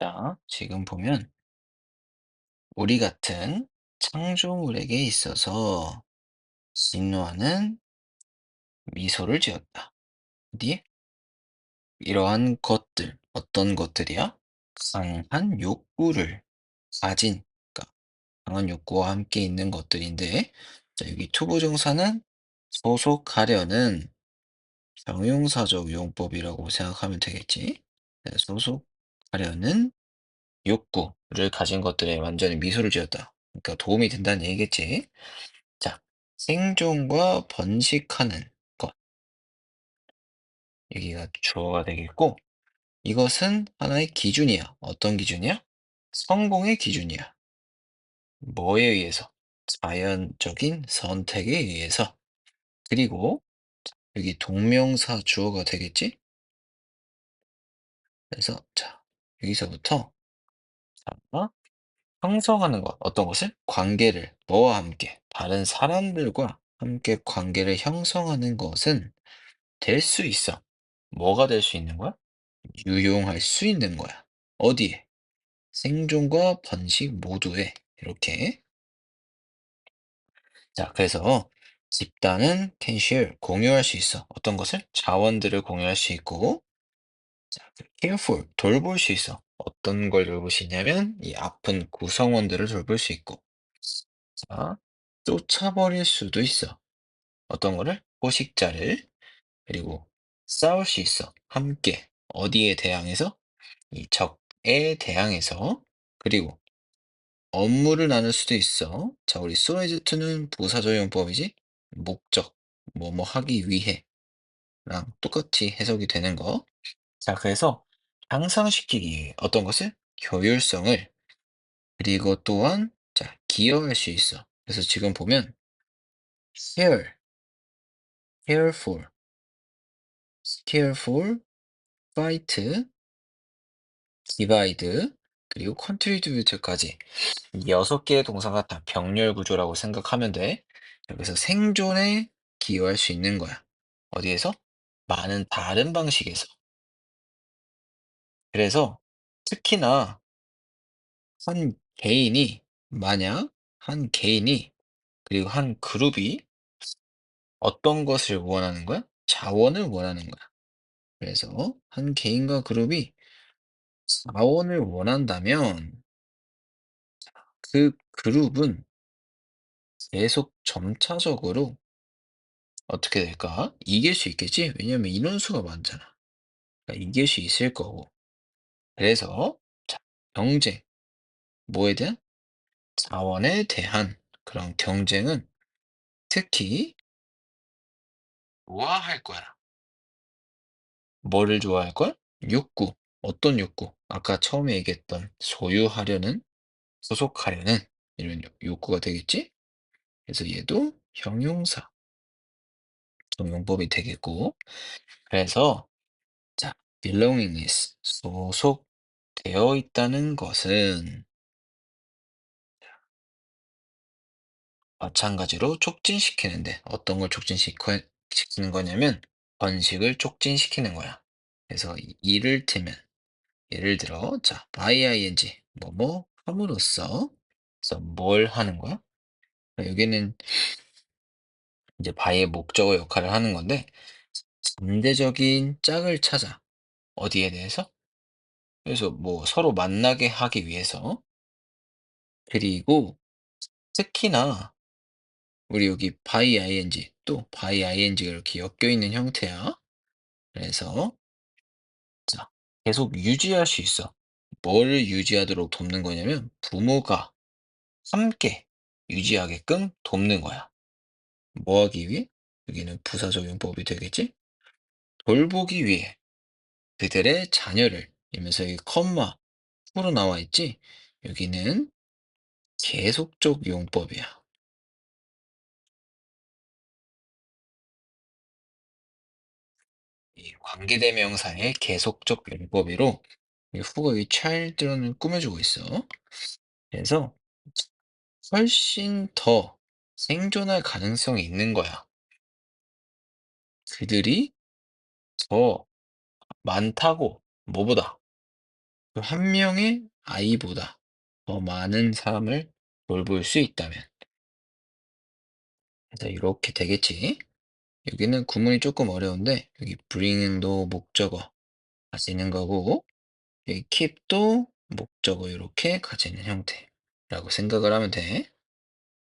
자, 지금 보면 우리 같은 창조물에게 있어서 진화는 미소를 지었다. 어디? 이러한 것들, 어떤 것들이야? 강한 욕구를 가진, 그러니까 강한 욕구와 함께 있는 것들인데, 자, 여기 투부정사는 소속하려는 형용사적 용법이라고 생각하면 되겠지? 네, 소속 하려는 욕구를 가진 것들에 완전히 미소를 지었다. 그러니까 도움이 된다는 얘기겠지? 자, 생존과 번식하는 것. 여기가 주어가 되겠고, 이것은 하나의 기준이야. 어떤 기준이야? 성공의 기준이야. 뭐에 의해서? 자연적인 선택에 의해서. 그리고 여기 동명사 주어가 되겠지? 그래서 자, 여기서부터 자, 형성하는 것. 어떤 것을? 관계를 너와 함께 다른 사람들과 함께 관계를 형성하는 것은 될 수 있어. 뭐가 될 수 있는 거야? 유용할 수 있는 거야. 어디에? 생존과 번식 모두에. 이렇게. 자, 그래서 집단은 can share, 공유할 수 있어. 어떤 것을? 자원들을 공유할 수 있고, 자, 그 careful, 돌볼 수 있어. 어떤 걸 돌볼 수 있냐면, 이 아픈 구성원들을 돌볼 수 있고, 자, 쫓아버릴 수도 있어. 어떤 거를? 포식자를. 그리고 싸울 수 있어. 함께. 어디에 대항해서? 이 적에 대항해서. 그리고 업무를 나눌 수도 있어. 자, 우리 소에즈트는 부사적용법이지? 목적, 뭐뭐 하기 위해랑 똑같이 해석이 되는 거. 자, 그래서 향상시키기 어떤 것을? 효율성을 그리고 또한 자, 기여할 수 있어. 그래서 지금 보면 care, careful, careful, fight, divide, 그리고 contribute까지 이 여섯 개의 동사가 다 병렬 구조라고 생각하면 돼. 여기서 생존에 기여할 수 있는 거야. 어디에서? 많은 다른 방식에서. 그래서 특히나 한 개인이 만약 한 개인이 그리고 한 그룹이 어떤 것을 원하는 거야? 자원을 원하는 거야. 그래서 한 개인과 그룹이 자원을 원한다면 그 그룹은 계속 점차적으로 어떻게 될까? 이길 수 있겠지? 왜냐면 인원수가 많잖아. 그러니까 이길 수 있을 거고. 그래서 자, 경쟁, 뭐에 대한? 자원에 대한 그런 경쟁은 특히 좋아할 거야. 뭐를 좋아할 걸? 욕구. 어떤 욕구? 아까 처음에 얘기했던 소유하려는, 소속하려는 이런 욕- 욕구가 되겠지? 그래서 얘도 형용사, 적용법이 되겠고. 그래서 자, belongingness, 소속 되어 있다는 것은 마찬가지로 촉진시키는데 어떤 걸 촉진시켜 시키는 거냐면 번식을 촉진시키는 거야. 그래서 이- 이를테면 예를 들어 자 by ing 뭐뭐 함으로써 그래서 뭘 하는 거야? 여기는 이제 by의 목적어 역할을 하는 건데 잠재적인 짝을 찾아 어디에 대해서? 그래서 뭐 서로 만나게 하기 위해서 그리고 특히나 우리 여기 by ing 또 by ing가 이렇게 엮여 있는 형태야. 그래서 자, 계속 유지할 수 있어. 뭐를 유지하도록 돕는 거냐면 부모가 함께 유지하게끔 돕는 거야. 뭐 하기 위해? 여기는 부사적용법이 되겠지? 돌보기 위해 그들의 자녀를 이면서 여기 컴마 으로 나와 있지? 여기는 계속적 용법이야. 이 관계대명사의 계속적 용법으로 이 child는 꾸며주고 있어. 그래서 훨씬 더 생존할 가능성이 있는 거야. 그들이 더 많다고 뭐보다 그 한 명의 아이보다 더 많은 사람을 돌볼 수 있다면. 그래서 이렇게 되겠지. 여기는 구문이 조금 어려운데 여기 bring도 목적어 가지는 거고 여기 keep도 목적어 이렇게 가지는 형태라고 생각을 하면 돼.